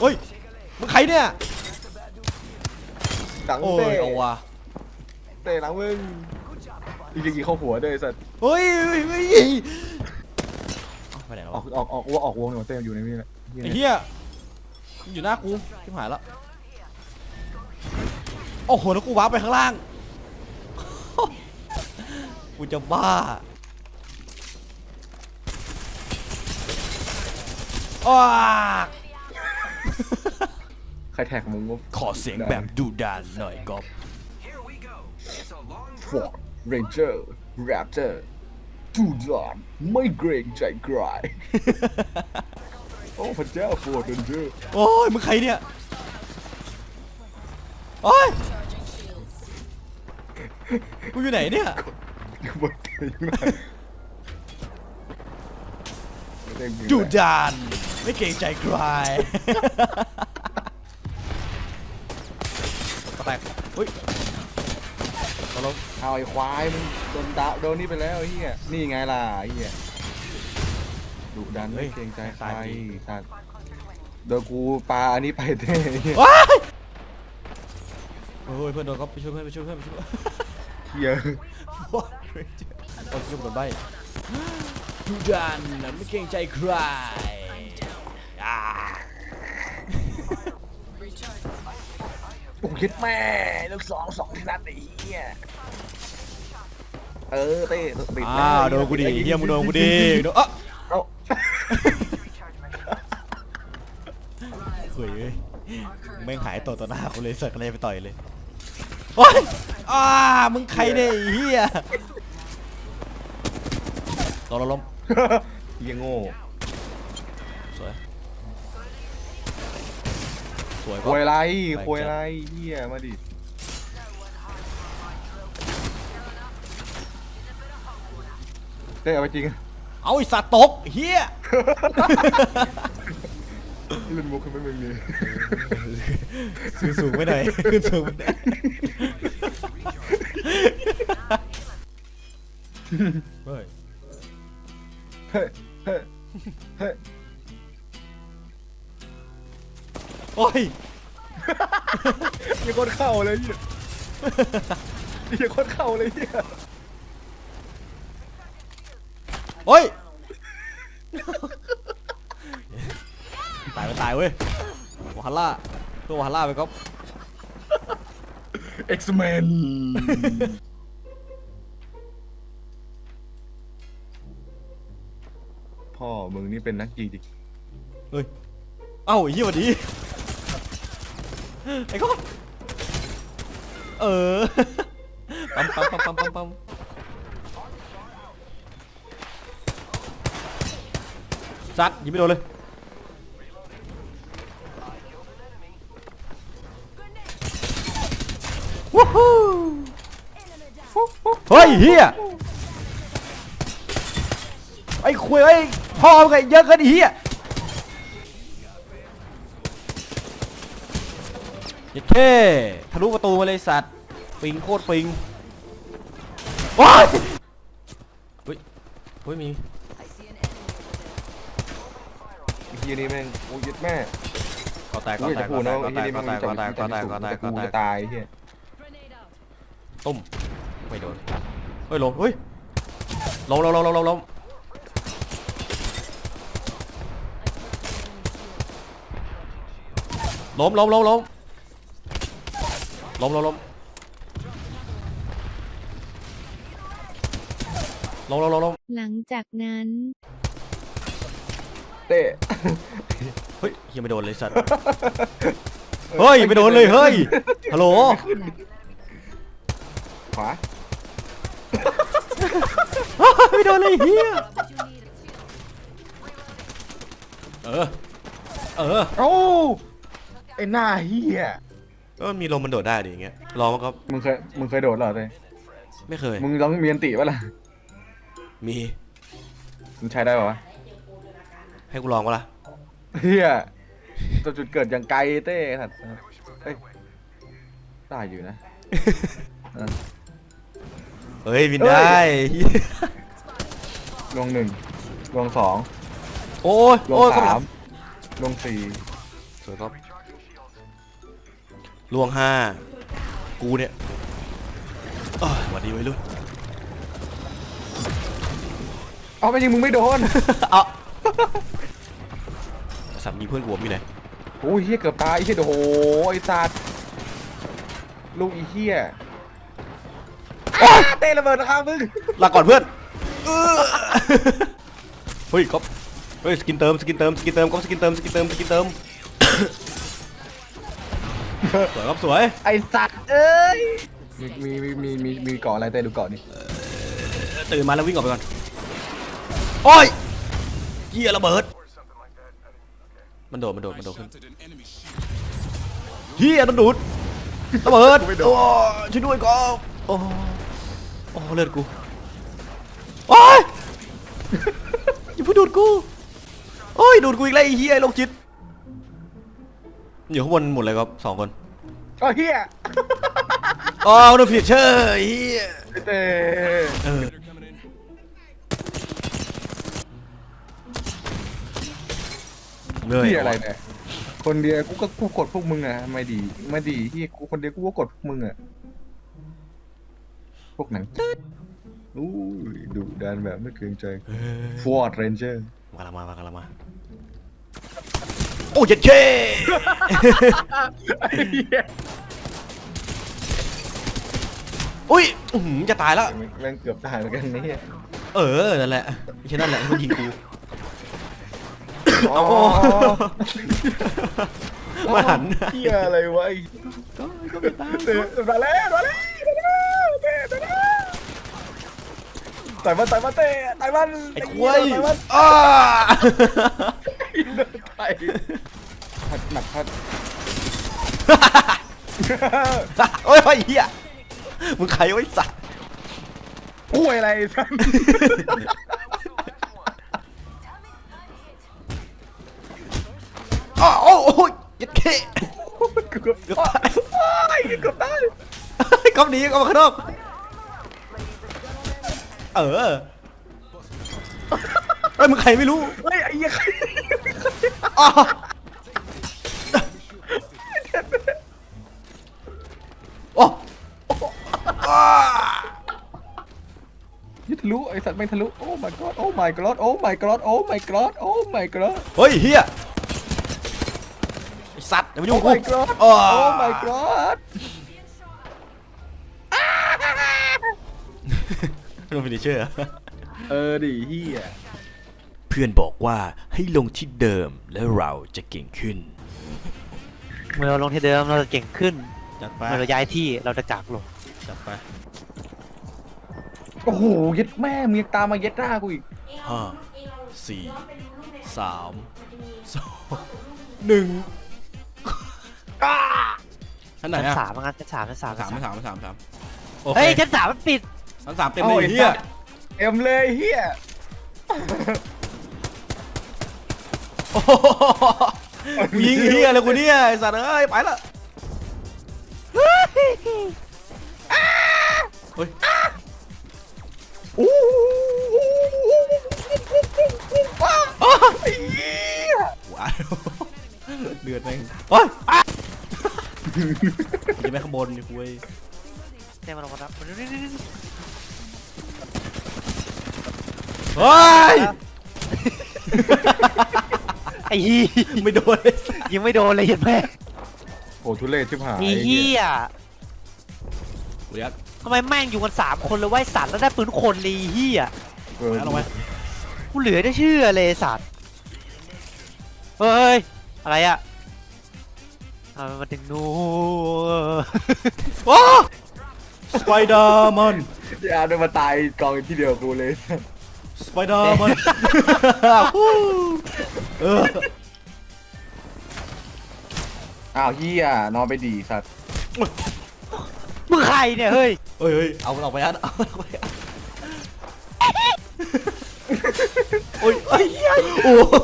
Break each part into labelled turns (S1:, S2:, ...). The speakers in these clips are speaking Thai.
S1: เฮ้ยมึงใครเนี่ย
S2: หลัง
S1: โอ้
S2: เตะ
S1: ยเอาว่ะ
S2: เตะหลังมึงอีกทีเข้าหัวด้วยไอ้สัตว์
S1: เฮ้ยเฮ้ยเฮ้ยเฮ้ยเอาไปไหนแล้ว
S2: ออ
S1: วะ
S2: กออกออกว่าออกวงหนูเต้อยู่ในนี่แหละ
S1: ไอ้เหี้ยมันอยู่หน้ากูชิบหายแล้วโอ้โหแล้วกูว้าร์ปไปข้างล่าง กูจะบ้าอ้า
S2: ใครแท็กมึงก็
S1: ขอเสียงแบบดุดันหน่อยก๊อฟ
S2: ฟอร์ดเรนเจอร์แรปเตอร์ดูดอนไม่เกรงใจใครโอ้พระเจ้าฟอร์ดเรนเจอร์
S1: โอ้ยมึงใครเนี่ย โอ้ยกูอยู่ไหนเนี่ย
S2: บนเตียงมาเต้นอยู่
S1: ดุดันไม่เกรงใจใคร แตกเฮ้ยตกลง
S2: เอาไอ้ควายมึงโดนดาวโดนนี่ไปแล้วไอ้เหี้ยนี่ไงล่ะไอ้เหี้ยดุดันไม่เกรงใจใครสัตว์โดนกูปาอันนี้ไปเต้ไอ้เหี้ย
S1: ว้ายโอ้ยเพื่อนโดนก็ไปช่วยเพื่อนไปช่วยเพื่อนไปช่วยเพื่อน
S2: เหี้ย
S1: ว้ายเอาช่วยกันไปดุดันไม่เกรงใจใครอ่า
S2: โอ้คิดแม่ลูกสองสองทีนัดไอ้เหี้ยเออเต้ติด
S1: อ้าวโดนกูดิเฮียมึงโดนกูดิโดนเอะ
S2: เอ้า
S1: เฮ้ยเอ้ยแม่งหายตัวต่อหน้ากูเลยเสิร์กเลยไปต่อยเลยโอ้ยอ้ามึงใครเนี่ยไอ้เฮียตกลงล้ม
S2: เหี้ยโง่
S1: สวย สวย
S2: ควยไร
S1: ไป
S2: ควยไรเหี้ยมาดิเต้เอาไปจริง
S1: เอาไอ้สัตว์ตกเฮีย
S2: เล่นมุกกันไม่เป็นเลย
S1: ขึ้นสูงไปหน่อยขึ้นสูงไปหน่อยเฮ้ย
S2: เฮ้ยเฮ้ย
S1: โอ้ย
S2: มีคนเข้าเลยเหี้ยมีคนเข้าเลยเหี้ย
S1: โอ้ยตายไปตายเว้ยวาฮัลล่าตัววาฮัลล่าไปก๊อฟ
S2: เอ็กซ์แมนพ่อมึงนี่เป็นนักกีฬา
S1: เฮ้ยเอ้าไอ้เหี้ยหวันดี ไอ้ก๊อฟเออ ปั๊มปั๊มปั๊มปั๊มปั๊มปั๊มซัดยิงไม่โดนเลยวู้ฮู้เฮ้ยเฮียไอ้คุยไอ้พ่อมึงไงเยอะเกันเฮีย ยัดเท่ทะลุประตูมาเลยสัตว์ปิงโคตรปิงว้ายเฮ้ยเฮ้ยมี
S2: ไอ้เฮียนี่แม่งโอ้ยยึดแม่
S1: ก็แตก
S2: กู
S1: ก็
S2: อยาก
S1: แต
S2: จะ
S1: ก
S2: พู
S1: ก็
S2: ด
S1: แต
S2: นะ
S1: กก็
S2: ไอ้
S1: แต
S2: เฮีย
S1: ก
S2: นี่
S1: ก็
S2: มัน
S1: แตก
S2: จะ
S1: ก็แตกก็แตกก็แตกก็แตกก็
S2: จะ
S1: แตก
S2: จะตายไอ้เฮีย
S1: ตุ้มไม่โดนเฮ้ยลงเฮ้ยลงลงลงลงลงลงล้มล้มล้มล้ม ล้มล้มล้มล้มล้มล้มล้ม
S3: หลังจากนั้น
S2: เต้
S1: เฮ้ยยังไม่โดนเลยสัตว์ เฮ้ยไม่โดนเลยเฮ้ย ฮัลโหล
S2: ขวา
S1: ไม่โดนเลยเฮียเออ เออ
S2: โอ้ไอ้หน้าเฮีย
S1: ก็มันมีลมมันโดดได้ดิอย่างเงี้ยลองมันก็
S2: มึงเคยมึงเคยโดดเหรอเต้
S1: ไม่เคย
S2: มึงลองมีอันติปะล่ะ
S1: มี
S2: มึงใช้ได้ปะวะ
S1: ให้กูลองปะล่ะ
S2: เฮียตัวจุดเกิดอย่างไกลเต้สัตว์เอ้ยได้อยู่นะ เออ
S1: เฮ้ยวินได้เหี้ย
S2: ลงหนึ่งลงสอง
S1: โอ้ย
S2: ลง
S1: โอ้ย
S2: สามลงสี่
S1: สวยครับ ล่วงห้ากูเนี่ยเอ้ยหวัดดีไว้รุ่น
S2: เอาไปยิงมึงไม่โดน
S1: เอาสามีเพื่อนกูผมอยู่ไหน
S2: โอ้ยเฮียเกือบตายไอ้เฮียโอ้โหไอ้สัตว์ลูกอีเฮียอ้าเตะระเบิดนะครับมึง
S1: ลาก่อนเพื่อนเออเฮ้ยก๊อฟเฮ้ยสกินเติมสกินเติมสกินเติมก๊อฟสกินเติมสกินเติมสกินเติม สวยครับสวย
S2: ไอ้สัตว์เอ้ยมีมีมีมีมีเกาะอะไรเต้ดูเกาะนี่
S1: ตื่นมาแล้ววิ่งออกไปก่อนโอ้ยเหี้ยระเบิด มันโดดมันโดดมันโดดขึ้นเฮียโดนดูดระเบิดโอ้ช่วยด้วยก๊อฟโอ้โอ้เลือดกูโอ้ยอย่าเพูดดูดกูโอ้ยดูดกูอีกแล้วไอ้เฮียไอ้โรคจิต อยู่ข้างบนหมดเลยครับสองคน
S2: อ๋อเฮีย
S1: อ๋อโดนผิดเชอร์ไอ้เฮีย
S2: ไอ้เต้
S1: เออเหนื่อย
S2: เฮียอะไรเนี่ย คนเดียวกูก็กูกดพวกมึงอะไม่ดี ไม่ดีที่กูคนเดียวกูก็กดพวกมึงอะพวกหนังอู้ยดุดันแบบไม่เกรงใจ
S1: เออ
S2: ฟอร์ดเรนเจอร์
S1: มากำลังมามากำลังมา โอ้ยเจ็ดเช่อุ้ยอื้อหือจะตายแล้ว
S2: แม่งเกือบตายเหมือนกันนี่
S1: เออ นั่นแหละไม่ใช่นั่นแหละที่มันยิงกู
S2: อ๋อ
S1: มาหัน
S2: เฮียอะไรวะไอ้
S1: ก็ก็ไม่ตาย
S2: เตะมาแล้วมาแล้วมาแล้วเตะเตะต่อยมันต่อยมันเตะต่อยมัน
S1: ไอ้ควย
S2: ต่อยมัน
S1: อ้า
S2: ไอ้ พัดหนักพัด
S1: โอ้ยไอ้เหี้ยมึงใครไว้สัตว์
S2: อุ้ยอะไรสัน
S1: อ้าวโอ้โอ้ยยัดเข้
S2: เกือบเกือบตายโอ้ยเกือบตาย
S1: ก๊อฟหนีก๊อฟมาข้างนอกเออเอ้ยมึงใครไม่รู้
S2: เฮ้ยไอ้เหี้ยใคร
S1: อ้าวโอ้อ้า
S2: ยึดทะลุไอ้สัตว์ไม่งทะลุโอ้ my god โอ้ my god โอ้ my god โอ้ my god โอ้ my god
S1: เฮ้ยเฮียไอสัตว์อย่ามา
S2: โอ้
S1: ยุ่งกู
S2: my god
S1: อ้า
S2: โอ้ my god
S1: โดนฟินิเชอร์
S2: เออดิเฮีย
S1: เพื่อนบอกว่า ให้ลงที่เดิมแล้วเราจะเก่งขึ้น
S3: เมื่อเราลงที่เดิมเราจะเก่งขึ้น
S1: จัดไป
S3: เมื่อเราย้ายที่เราจะจากลง
S1: จัดไป
S2: โอ้โหเย็ดแม่มึงยังตามมาเย็ดหน้ากูอีก
S1: ห้าสี่สามสองหนึ่งชั้นไหน
S3: ชั้น
S1: อะ
S3: สามงั้นชั้นสามชั้นสาม
S1: สามไม่สามไม่สามสามโอเค
S3: เฮ้ยชั้นสามมันปิด
S1: ชั้นสามเต็มเลยไอ้เฮีย
S2: เอ็มเลยเฮีย
S1: โอ้โหกูยิงไอ้เฮียเลยกูเนี่ยไอ้สัตว์เอ้ยไปละเฮ้ย
S2: อู้
S1: อ้าว
S2: ไอ้เหี้ย
S1: ว้าวเดือดแม่งโอ้ยอะจะไม่ข้างบนดิคุย
S3: เนี่ยมันลงมาแล้ว
S1: เฮ้ย
S3: ไอ้เหี้ย
S1: ไม่โดนเลย
S3: ยังไม่โดนเลยเห็นไหม
S2: โอ้ทุเรศชิบหาย
S3: ไอ้เหี้ย
S1: กูยัก
S3: ทำไมแม่งอยู่กันสามคนเลยว่าไอ้สัตว์แล้วได้ปืนคนเลยไอ้เหี้ย
S2: เออ
S1: ลงไป
S3: กูเหลือได้เชื่อเลยไอ้สัตว์เฮ้ยอะไรอะทำไมมาถึงนู้น
S1: ว้าสไปเดอร์แมน
S2: อย่าเดินมาตายกองที่เดียวกูเลย
S1: สไปเดอร์แมนเออ
S2: อ้าวเฮียนอนไปดีสัตว์
S3: มึงใครเนี่ยเฮ้ย
S1: เฮ้ยเฮ้ยเอามันออกไปอันเอามันออกไปอันโอ้ยเฮ้ยโอ้โห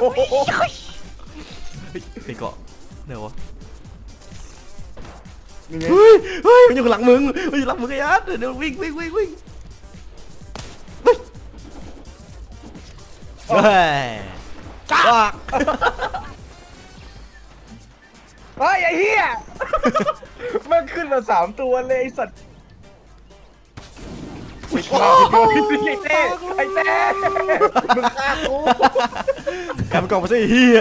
S2: โอ้โห
S1: เฮ้ยไปเกาะเดี๋ยววะ
S2: นี่ไง
S1: เฮ้ยเฮ้ยมันอยู่ข้างหลังมึงมันอยู่หลังมึงไอ้อันเดี๋ยววิ่งวิ่งวิ่งวิ่ง เฮ้ยจ้า
S2: เฮ้ยไอ้เหี้ยมันขึ้นมาสามตัวเลยไอ้สัตว์ไม่กล้าพี่โดนไอ้เต้ไอ้เต้มึงฆ่ากู
S1: กลายเป็นกล่องมาสิเฮีย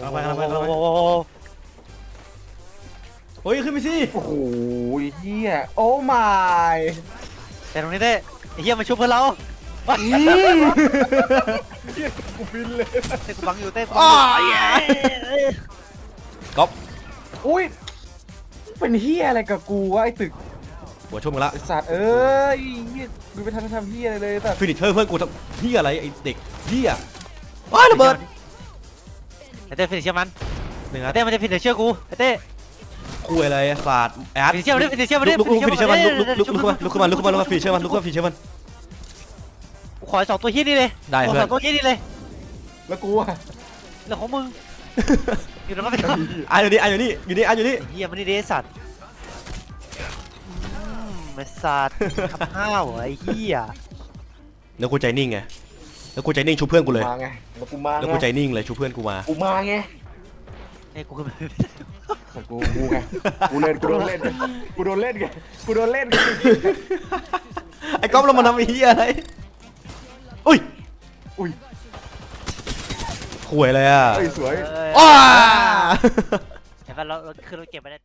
S1: เอาไปเอาไปเอาไป
S3: โอ้โห
S1: เฮ้ยขึ้นไปสิ
S2: โอ้โหเฮียโอ้ไม่
S3: แต่ตรงนี้เต้ไอ้เหี้ยมาชุบเพื่อนเรา
S2: กูบินเลย
S3: เต้กูบังอยู่เต้กู
S1: อ้า
S3: บังอยู่
S1: ก๊อฟ
S2: อุ้ยเป็นเฮียอะไรกับกูวะไอ้ตึก
S1: หัวชุ่มกันละ
S2: ไอ้สัตว์เอ้ยเฮียกูไปทำทำเฮียอะไรเลยแต่
S1: ฟินิชเชอร์เพื่อนกูทำเฮียอะไรไอเด็กเฮียว้ายระเบิด
S3: ไอ้เต้ฟินิชเชื่อมันหนึ่งไอ้เต้มันจะฟินิชเชื่อกูไอ้เต้
S1: คุยอะไรศาสตร์แอด
S3: ฟินิชเชื่อมันดิฟินิชเชื่อมันดิ
S1: ลุกลุกลุกฟินิชเชอร์มันลุกลุกลุกลุกลุกขึ้นมาลุกขึ้นมาลุกขึ้นมาลุกขึ้นมาฟินิชเชอร์มันลุกขึ้นมาฟินิชเชอร์มัน
S3: กู ขอสองตัวเฮี้ยนี่เลย
S1: ได้
S3: ขอ
S1: เพื่อน
S3: สองตัวเฮี้ยนี่เลย
S2: แล้วกูอะ
S3: เรื่องของมึงอยู่ตรงนั้นไปก่อน
S1: อะอยู่นี่อะอยู่นี่อยู่นี่อะอยู่นี่
S3: ไอ้เฮียมันนี่เดสัตว์อืมไอ้สัตว์ทำห้าวเหรอไอ้เฮีย
S1: แล้วกูใจนิ่งไง แล้วกูใจนิ่งชูเพื่อนกูเลย
S2: มาไงแล้วกูมา
S1: แล้ว
S2: ไง
S1: กูใจนิ่งเลยชูเพื่อนกูมา
S2: กูมาไง
S3: ไอ้กูขึ้นไป
S2: แต่กูกูไงกูเล่นกูโดนเล่นไงกูโดนเล่นไงกูโดนเล่นไง
S1: ไอ้ก๊อฟเรามาทำไอ้เฮียอะไร อุ้ย
S2: อุ้ย
S1: คุยอะไรอะ
S2: เฮ้ยสวย
S3: เอ้ย
S1: อ้า
S3: เห็นป่ะเราเราคือเราเก็บไปได้